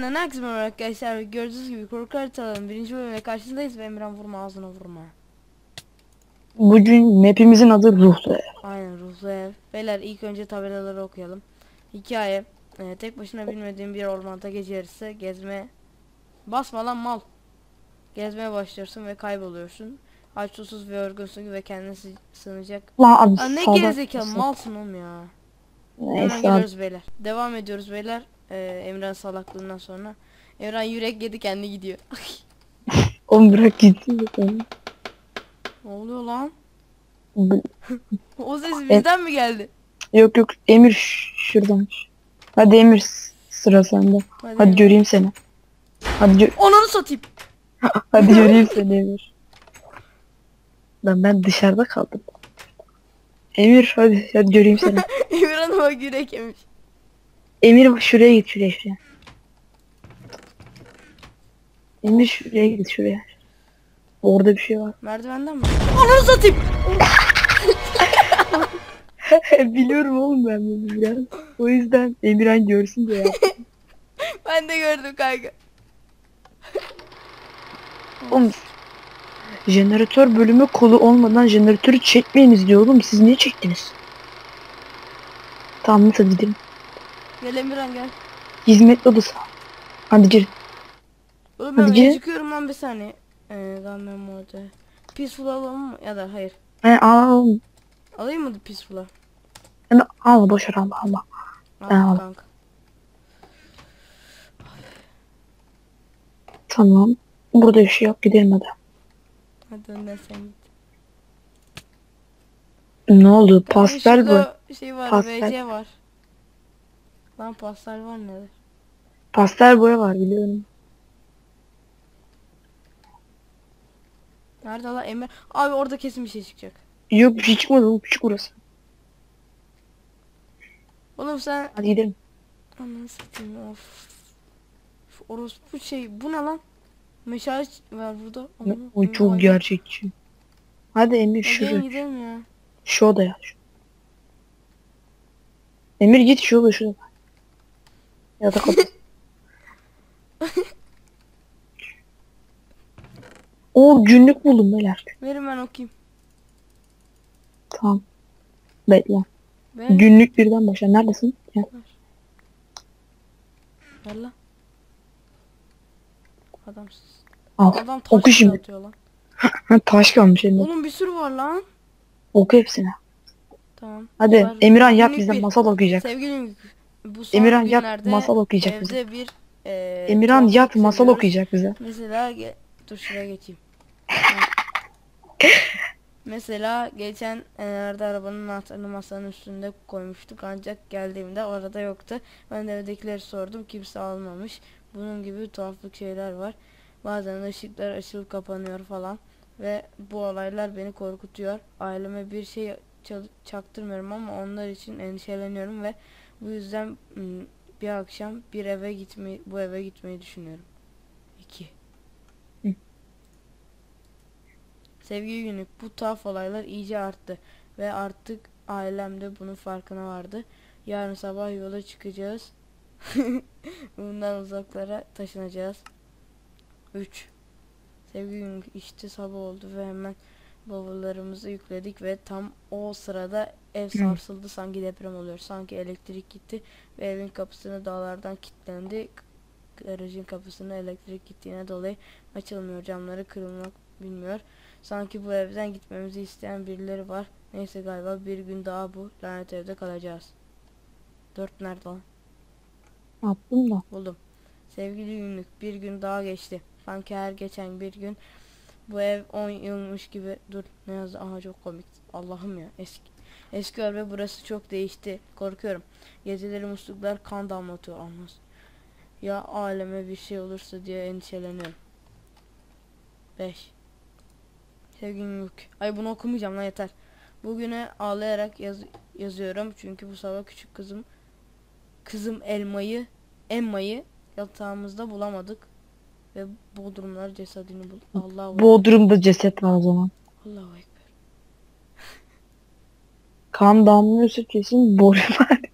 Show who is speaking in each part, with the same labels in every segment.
Speaker 1: Herkese merhaba arkadaşlar gördüğünüz gibi korku haritalarının birinci bölümüne karşınızdayız ve Emirhan vurma ağzına vurma.
Speaker 2: Bugün map'imizin adı Ruhlu Ev.
Speaker 1: Aynen ruhlu ev. Beyler ilk önce tabelaları okuyalım. Hikaye e, tek başına bilmediğin bir ormanda gece gezme basma lan mal. Gezmeye başlıyorsun ve kayboluyorsun. Aç susuz ve yorgunsun ve kendine sı- sığınacak.
Speaker 2: Lan abi
Speaker 1: Aa, ne gerizekalı malsın oğlum ya. Hemen
Speaker 2: Neyse abi.
Speaker 1: geliyoruz beyler. Devam ediyoruz beyler. Ee, Emran salaklığından sonra. Emran yürek yedi kendi gidiyor.
Speaker 2: Oğlum bırak gitsin
Speaker 1: ne oluyor lan? O ses bizden mi geldi?
Speaker 2: Yok yok Emir şuradan. Hadi Emir sıra sende. Hadi
Speaker 1: Emran.
Speaker 2: göreyim seni. Hadi gö-
Speaker 1: Ananı satayım.
Speaker 2: hadi göreyim seni Emir. Lan ben dışarıda kaldım. Emir hadi hadi göreyim seni.
Speaker 1: Emran bak yürek yemiş.
Speaker 2: Emir bak şuraya git şuraya şuraya. Emir şuraya git şuraya. Orada bir şey var.
Speaker 1: Merdivenden mi? Ananı satayım.
Speaker 2: Biliyorum oğlum ben bunu biraz. O yüzden Emirhan görsün diye yaptım.
Speaker 1: Ben de gördüm kanka.
Speaker 2: Oğlum jeneratör bölümü kolu olmadan jeneratörü çekmeyiniz diyor oğlum. Siz niye çektiniz? Tamam hadi gidelim.
Speaker 1: Gel Emirhan gel.
Speaker 2: Hizmet odası. Hadi gir.
Speaker 1: Oğlum ben
Speaker 2: Hadi gel.
Speaker 1: çıkıyorum lan bir saniye. Ee, Gunman mode. Peaceful alalım mı? Ya da hayır.
Speaker 2: He al.
Speaker 1: Alayım mı Peaceful'a?
Speaker 2: Al, al boş ver alma.
Speaker 1: Al
Speaker 2: Al.
Speaker 1: kanka.
Speaker 2: Tamam. Burada bir şey yok gidelim hadi.
Speaker 1: Hadi önden sen git.
Speaker 2: Ne oldu? Pastel bu.
Speaker 1: Şey var.
Speaker 2: Pastel.
Speaker 1: VC var. Lan pastel var neler?
Speaker 2: Pastel boya var biliyorum.
Speaker 1: Nerede lan Emre? Abi orada kesin bir şey çıkacak.
Speaker 2: Yok bir şey çıkmadı oğlum küçük burası.
Speaker 1: Oğlum sen
Speaker 2: Hadi gidelim.
Speaker 1: Ananı satayım of. Şu orospu şey bu ne lan? Meşale var burada.
Speaker 2: Ne-
Speaker 1: Ananı-
Speaker 2: O çok
Speaker 1: be.
Speaker 2: gerçekçi. Hadi Emir şuraya.
Speaker 1: gidelim ya.
Speaker 2: Şu odaya. Şu. Emir git şu odaya şuraya. Yatak odası. O günlük buldum beyler.
Speaker 1: Verin ben okuyayım.
Speaker 2: Tamam. Bekle.
Speaker 1: Ver,
Speaker 2: Günlük birden başla. Neredesin? Gel.
Speaker 1: ver lan. Adamsız.
Speaker 2: Al.
Speaker 1: Adam taş
Speaker 2: Oku şimdi.
Speaker 1: atıyor lan.
Speaker 2: Taş kalmış elinde.
Speaker 1: Oğlum bir sürü var lan.
Speaker 2: Oku hepsini.
Speaker 1: Tamam.
Speaker 2: Hadi. Emirhan
Speaker 1: Günlük
Speaker 2: bize masal okuyacak.
Speaker 1: Sevgilim bu son
Speaker 2: Emirhan yat
Speaker 1: günlerde
Speaker 2: masal okuyacak bize.
Speaker 1: evde bir eee
Speaker 2: Emirhan
Speaker 1: tuhaflık
Speaker 2: yat masal okuyacak bize.
Speaker 1: Mesela ge- dur şuraya geçeyim. Mesela geçen enlerde arabanın anahtarını masanın üstünde koymuştuk ancak geldiğimde orada yoktu. Ben de evdekileri sordum kimse almamış. Bunun gibi tuhaflık şeyler var. Bazen ışıklar açılıp kapanıyor falan. Ve bu olaylar beni korkutuyor. Aileme bir şey çal- çaktırmıyorum ama onlar için endişeleniyorum ve bu yüzden bir akşam bir eve gitmeyi bu eve gitmeyi düşünüyorum. 2
Speaker 2: Hı.
Speaker 1: Sevgi günlük bu tuhaf olaylar iyice arttı ve artık ailem de bunun farkına vardı. Yarın sabah yola çıkacağız. Bundan uzaklara taşınacağız. 3 Sevgi günlük işte sabah oldu ve hemen bavullarımızı yükledik ve tam o sırada ev sarsıldı sanki deprem oluyor. Sanki elektrik gitti ve evin kapısını dağlardan kilitlendi. Garajın kapısını elektrik gittiğine dolayı açılmıyor. Camları kırılmak bilmiyor. Sanki bu evden gitmemizi isteyen birileri var. Neyse galiba bir gün daha bu lanet evde kalacağız. Dört nerede lan?
Speaker 2: Ne yaptın da?
Speaker 1: Buldum. Sevgili günlük bir gün daha geçti. Sanki her geçen bir gün bu ev 10 yılmış gibi. Dur ne yazdı? Aha çok komik. Allah'ım ya eski. Eski ev ve burası çok değişti. Korkuyorum. Geceleri musluklar kan damlatıyor. Olmaz. Ya aleme bir şey olursa diye endişeleniyorum. 5 Sevgili günlük. Ay bunu okumayacağım lan yeter. Bugüne ağlayarak yaz yazıyorum. Çünkü bu sabah küçük kızım kızım elmayı Emma'yı yatağımızda bulamadık ve Bodrumlar cesedini bul. Allahu
Speaker 2: Bodrum'da ceset var o zaman.
Speaker 1: Allahu ekber.
Speaker 2: Kan damlıyorsa kesin boru var.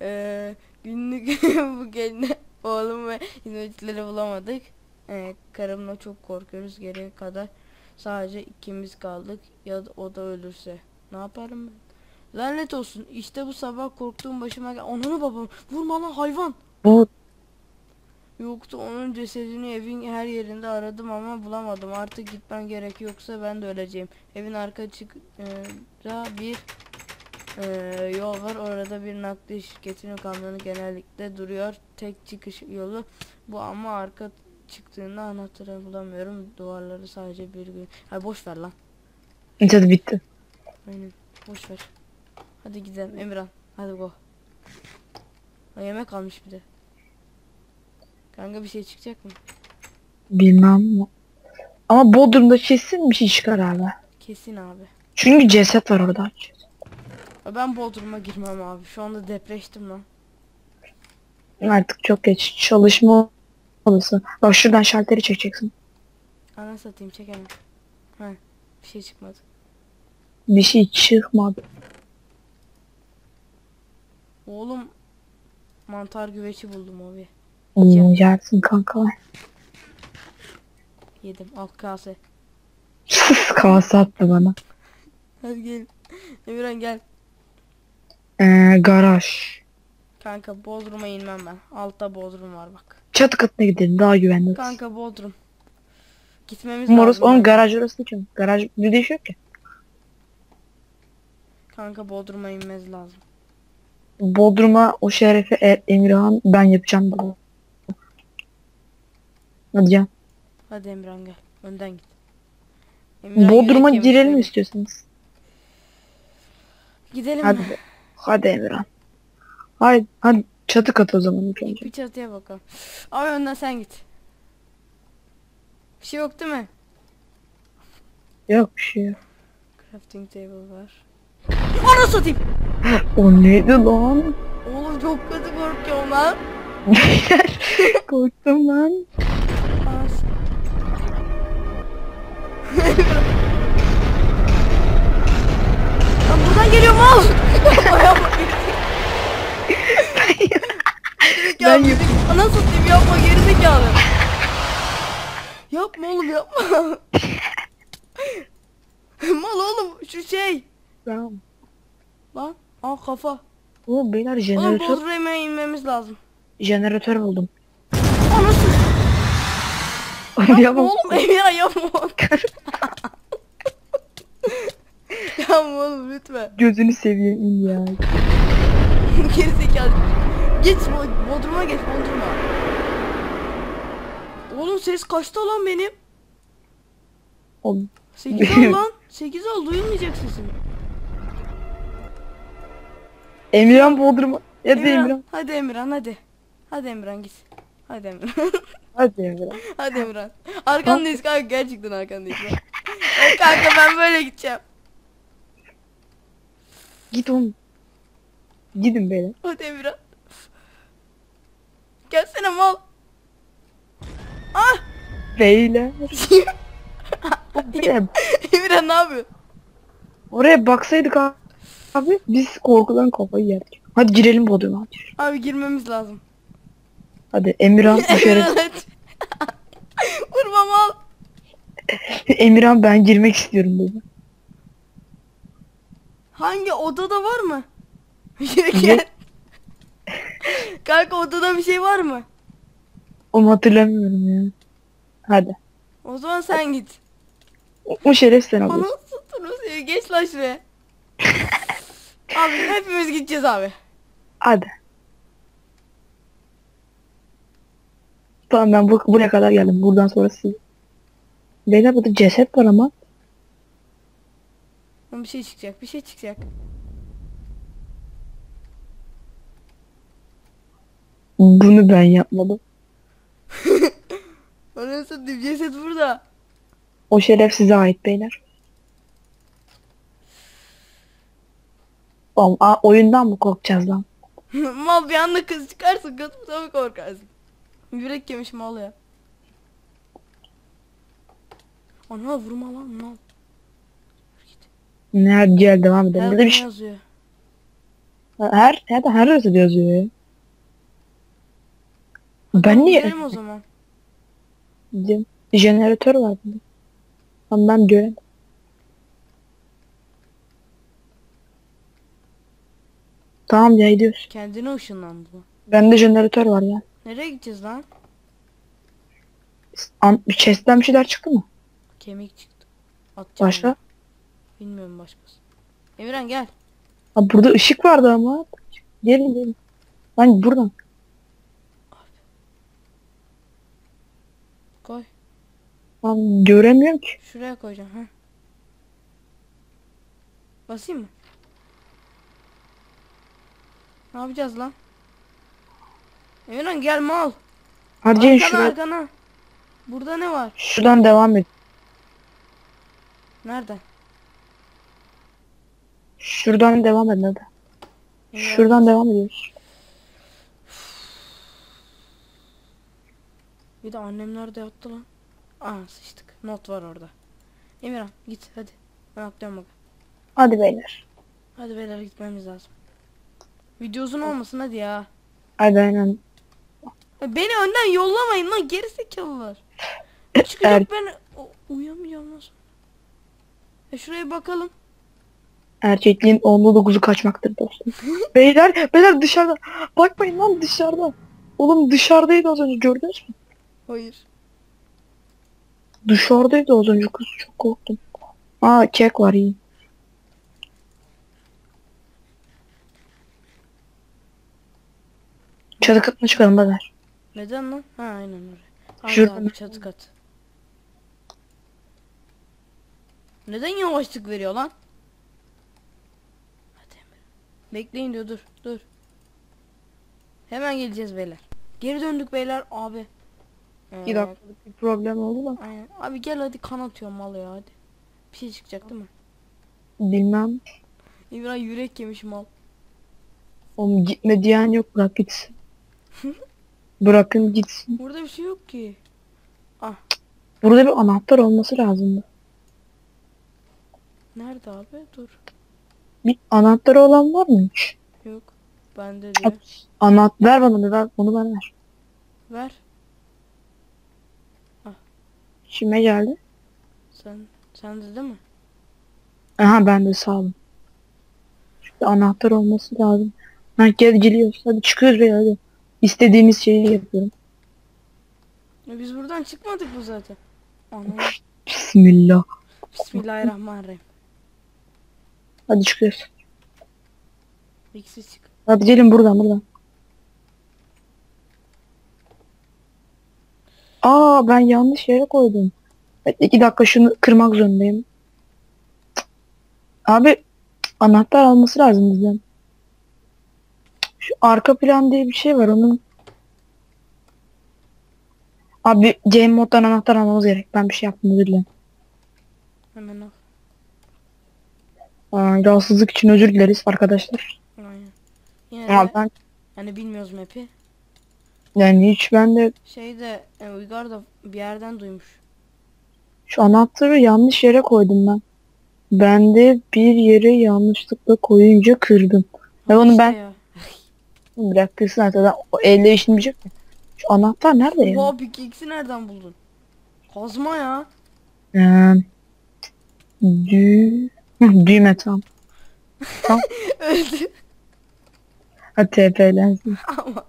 Speaker 1: Ee, Günlük bu geline oğlum ve hizmetçileri bulamadık. Ee, karımla çok korkuyoruz geriye kadar. Sadece ikimiz kaldık ya da o da ölürse. Ne yaparım ben? Lanet olsun. İşte bu sabah korktuğum başıma gel. Ananı babam. Vurma lan hayvan.
Speaker 2: Bu
Speaker 1: Yoktu onun cesedini evin her yerinde aradım ama bulamadım. Artık gitmem gerek yoksa ben de öleceğim. Evin arka çıkında bir e, yol var. Orada bir nakliye şirketinin kamyonu genellikle duruyor. Tek çıkış yolu bu ama arka çıktığında anahtarı bulamıyorum. Duvarları sadece bir gün. Ha boş ver lan.
Speaker 2: tadı bitti.
Speaker 1: Aynen. Boş ver. Hadi gidelim Emirhan. Hadi go. Ha, yemek almış bir de. Kanka bir şey çıkacak mı?
Speaker 2: Bilmem ama. Bodrum'da kesin bir şey çıkar abi.
Speaker 1: Kesin abi.
Speaker 2: Çünkü ceset var orada.
Speaker 1: Ben Bodrum'a girmem abi. Şu anda depreştim lan.
Speaker 2: Artık çok geç. Çalışma odası. Bak şuradan şalteri çekeceksin.
Speaker 1: Ana satayım çekemem. Ha, bir şey çıkmadı.
Speaker 2: Bir şey çıkmadı.
Speaker 1: Oğlum mantar güveçi buldum abi.
Speaker 2: Oo, yersin kanka.
Speaker 1: Yedim. Al kase.
Speaker 2: Sus kase attı bana.
Speaker 1: Hadi gel. Emirhan gel.
Speaker 2: Ee, garaj.
Speaker 1: Kanka Bodrum'a inmem ben. Altta Bodrum var bak.
Speaker 2: Çatı katına gidelim daha güvenli.
Speaker 1: Kanka Bodrum. Gitmemiz
Speaker 2: Moros
Speaker 1: lazım.
Speaker 2: onun garaj orası ki. Garaj bir de yok ki.
Speaker 1: Kanka Bodrum'a inmemiz lazım.
Speaker 2: Bodrum'a o şerefi e, Emirhan ben yapacağım bunu. Hadi gel.
Speaker 1: Hadi Emirhan gel. Önden git. Emirhan
Speaker 2: Bodrum'a
Speaker 1: yürek
Speaker 2: girelim
Speaker 1: yemiş
Speaker 2: istiyorsanız.
Speaker 1: Gidelim
Speaker 2: Hadi.
Speaker 1: mi?
Speaker 2: Hadi Emirhan. Hadi, hadi çatı katı o zaman ilk önce.
Speaker 1: Bir çatıya bakalım. Abi önden sen git. Bir şey yok değil mi?
Speaker 2: Yok bir şey yok.
Speaker 1: Crafting table var. Ana satayım.
Speaker 2: O neydi lan?
Speaker 1: Oğlum çok kötü korkuyorum lan.
Speaker 2: Korktum lan.
Speaker 1: Lan buradan geliyor mal.
Speaker 2: Ben
Speaker 1: Gerizekalı. Ana satayım yapma gerizekalı. Yapma oğlum yapma. mal oğlum şu şey.
Speaker 2: Tamam.
Speaker 1: Lan aa kafa.
Speaker 2: O beyler
Speaker 1: Oğlum
Speaker 2: jeneratör,
Speaker 1: Bodrum'a inmemiz lazım.
Speaker 2: jeneratör buldum.
Speaker 1: Anasını
Speaker 2: Yapma
Speaker 1: oğlum Emine yapma. yapma oğlum lütfen.
Speaker 2: Gözünü seveyim in ya.
Speaker 1: Gerizekalı. Geç Bo- Bodrum'a geç Bodrum'a. Oğlum ses kaçta lan benim?
Speaker 2: Oğlum,
Speaker 1: 8 ol lan. 8 ol duyulmayacak sesim.
Speaker 2: Emirhan Bodrum'a. Hadi
Speaker 1: Emirhan,
Speaker 2: Emirhan.
Speaker 1: hadi Emirhan hadi. Hadi Emirhan git. Hadi Emirhan.
Speaker 2: Hadi Emirhan.
Speaker 1: hadi Emirhan. Arkandayız kanka gerçekten arkandayız. Ya kanka ben böyle gideceğim.
Speaker 2: Git oğlum. Gidin beyler.
Speaker 1: Hadi Emirhan. Gelsene mal. Ah!
Speaker 2: Beyler. Oraya,
Speaker 1: Emirhan ne yapıyor?
Speaker 2: oraya baksaydık abi. Abi biz korkudan kafayı yerdik. Hadi girelim Bodrum'a.
Speaker 1: Abi girmemiz lazım.
Speaker 2: Hadi Emirhan bu şeref.
Speaker 1: Emirhan hadi. Vurma mal.
Speaker 2: Emirhan ben girmek istiyorum dedi.
Speaker 1: Hangi odada var mı? Yürürken. Kanka odada bir şey var mı?
Speaker 2: Onu hatırlamıyorum ya. Hadi.
Speaker 1: O zaman sen git.
Speaker 2: O, o şeref sen alıyorsun.
Speaker 1: Anasını satayım. Geç lan şuraya. abi hepimiz gideceğiz abi.
Speaker 2: Hadi. Tamam ben bu, buraya kadar geldim. Buradan sonra siz. Beyler burada ceset var ama.
Speaker 1: Lan Bir şey çıkacak, bir şey çıkacak.
Speaker 2: Bunu ben yapmadım.
Speaker 1: Anasını satayım ceset burada.
Speaker 2: O şeref size ait beyler. Oğlum, a, oyundan mı korkacağız lan?
Speaker 1: mal bir anda kız çıkarsın kız tabii korkarsın. Yürek yemiş mal ya. Ana vurma lan mal.
Speaker 2: Nerede gel devam edelim.
Speaker 1: Her
Speaker 2: bir
Speaker 1: ne
Speaker 2: şey.
Speaker 1: yazıyor.
Speaker 2: Her, her, her arası yazıyor ya.
Speaker 1: Hadi
Speaker 2: Ben niye-
Speaker 1: Gidelim o zaman.
Speaker 2: Bizim jeneratör var burada. Ama ben göremedim. Tamam ya gidiyoruz.
Speaker 1: Kendine ışınlandı.
Speaker 2: Bende jeneratör var ya.
Speaker 1: Nereye gideceğiz lan?
Speaker 2: An bir chest'ten bir şeyler çıktı mı?
Speaker 1: Kemik çıktı. Atacağım
Speaker 2: Başka?
Speaker 1: onu. Bilmiyorum başkası. Emirhan gel.
Speaker 2: Ha burada ışık vardı ama. Gelin gelin. Lan buradan.
Speaker 1: Koy.
Speaker 2: Lan göremiyorum ki.
Speaker 1: Şuraya koyacağım. Heh. Basayım mı? Ne yapacağız lan? Emirhan gel mal.
Speaker 2: Gelin
Speaker 1: Arkana
Speaker 2: şuraya.
Speaker 1: arkana. Burada ne var?
Speaker 2: Şuradan devam et.
Speaker 1: Nerede?
Speaker 2: Şuradan devam edin hadi.
Speaker 1: Emirhan,
Speaker 2: Şuradan devam ediyoruz.
Speaker 1: Bir de annem nerede yattı lan? Aa sıçtık. Not var orada. Emirhan git hadi. Ben atlıyorum bak.
Speaker 2: Hadi beyler.
Speaker 1: Hadi beyler gitmemiz lazım. Video uzun olmasın hadi ya.
Speaker 2: Hadi aynen.
Speaker 1: Beni önden yollamayın lan gerizekalılar. Çıkacak
Speaker 2: Er-
Speaker 1: ben o- uyuyamayacağım nasıl? E şuraya bakalım.
Speaker 2: Erkekliğin onda dokuzu kaçmaktır dostum. beyler, beyler dışarıda. Bakmayın lan dışarıda. Oğlum dışarıdaydı az önce gördünüz mü?
Speaker 1: Hayır.
Speaker 2: Dışarıdaydı az önce kız çok korktum. Aa kek var iyi. Çatı katına çıkalım beyler.
Speaker 1: Neden lan? Ha aynen oraya. Hadi
Speaker 2: Şuradan.
Speaker 1: abi çatı kat. Neden yavaşlık veriyor lan? Hadi. Bekleyin diyor dur dur. Hemen geleceğiz beyler. Geri döndük beyler abi. Ee,
Speaker 2: Bir dakikalık bir problem oldu da.
Speaker 1: Aynen. Abi gel hadi kan atıyorum mal ya hadi. Bir şey çıkacak değil mi?
Speaker 2: Bilmem.
Speaker 1: İmran yürek yemiş mal.
Speaker 2: Oğlum gitme diyen yok bırak gitsin. Bırakın gitsin.
Speaker 1: Burada bir şey yok ki.
Speaker 2: Burada bir anahtar olması lazımdı.
Speaker 1: Nerede abi? Dur.
Speaker 2: Bir anahtarı olan var mı hiç?
Speaker 1: Yok. Bende diyor.
Speaker 2: Anahtar ver bana ver. Onu bana ver.
Speaker 1: Ver.
Speaker 2: Kime geldi?
Speaker 1: Sen sen de değil mi?
Speaker 2: Aha ben de sağ olun. Şurada anahtar olması lazım. Ha gel geliyoruz. Hadi çıkıyoruz be hadi. İstediğimiz şeyi yapıyorum.
Speaker 1: Ya biz buradan çıkmadık mı zaten? Anam.
Speaker 2: Bismillah.
Speaker 1: Bismillahirrahmanirrahim.
Speaker 2: Hadi çıkıyoruz.
Speaker 1: İkisi çık.
Speaker 2: Hadi gelin buradan buradan. Aa ben yanlış yere koydum. Evet, iki dakika şunu kırmak zorundayım. Abi anahtar alması lazım bizden. Şu arka plan diye bir şey var onun. Abi game moddan anahtar almamız gerek. Ben bir şey yaptım özür dilerim.
Speaker 1: Hemen al.
Speaker 2: Aa, rahatsızlık için özür dileriz arkadaşlar.
Speaker 1: Aynen. Yine de
Speaker 2: ben
Speaker 1: hani bilmiyoruz map'i.
Speaker 2: yani hiç ben de
Speaker 1: Şeyde e, Uygar da bir yerden duymuş.
Speaker 2: Şu anahtarı yanlış yere koydum ben. Ben de bir yere yanlışlıkla koyunca kırdım. Ve onu ben
Speaker 3: şey
Speaker 1: ya.
Speaker 2: Bırak kırsın zaten o elle işlemeyecek mi? Şu anahtar nerede ya?
Speaker 1: Oha pickaxe'i nereden buldun? Kazma ya.
Speaker 2: Ee, dü... Düğme tam.
Speaker 1: Öldü
Speaker 2: Hadi TP'lensin.
Speaker 1: ama.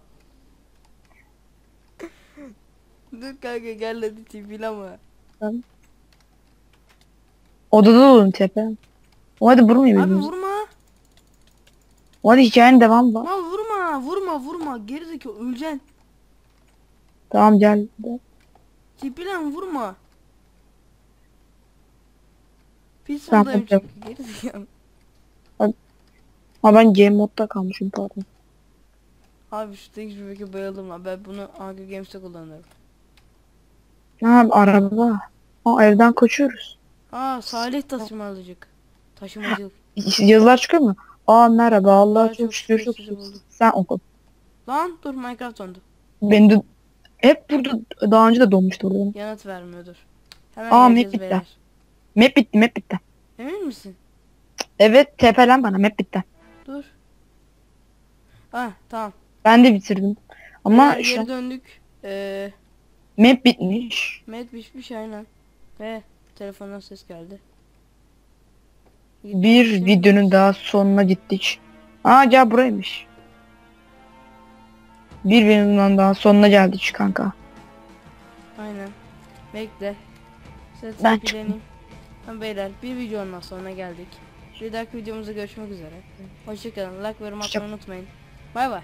Speaker 1: Dur kanka gel hadi tipil ama.
Speaker 2: Odada olun TP. O hadi vurmayayım
Speaker 1: Abi
Speaker 2: birbirimizi.
Speaker 1: vurma.
Speaker 2: O hadi hikayenin devamı var.
Speaker 1: Mal vurma vurma vurma gerizekalı öleceksin.
Speaker 2: Tamam gel.
Speaker 1: Tipilen vurma. Pis
Speaker 2: Tamam,
Speaker 1: buradayım
Speaker 2: tamam.
Speaker 1: çünkü gerizekalı.
Speaker 2: Ha ben game modda kalmışım pardon.
Speaker 1: Abi şu tek şuradaki bayıldım lan ben bunu Hunger Games'te kullanırım.
Speaker 2: Ha araba. Aa evden kaçıyoruz.
Speaker 1: Aa Salih taşımacılık. Taşımacılık.
Speaker 2: Yazılar çıkıyor mu? Aa merhaba Allah'a çok şükür çok
Speaker 1: buldum.
Speaker 2: Sen oku.
Speaker 1: Lan dur Minecraft dondu.
Speaker 2: Ben de hep burada daha önce de donmuştu burada.
Speaker 1: Yanıt vermiyordur. Hemen
Speaker 2: Aa, map bitti.
Speaker 1: beyler.
Speaker 2: Map bitti map bitti.
Speaker 1: Emin misin?
Speaker 2: Evet TP'len bana map bitti.
Speaker 1: Dur. Ah tamam.
Speaker 2: Ben de bitirdim. Ama
Speaker 1: Beyler,
Speaker 2: şu
Speaker 1: geri döndük. Ee,
Speaker 2: Map bitmiş.
Speaker 1: Med pişmiş aynen. Ve telefondan ses geldi.
Speaker 2: Bir videonun daha sonuna gittik. Aa gel buraymış. Bir videonun daha sonuna geldik kanka.
Speaker 1: Aynen. Bekle. Ses
Speaker 2: Ben
Speaker 1: deneyeyim. Ha, beyler bir videonun sonuna geldik. Bir dahaki videomuzda görüşmek üzere. Hoşçakalın. Like ve yorum atmayı unutmayın. Bay bay.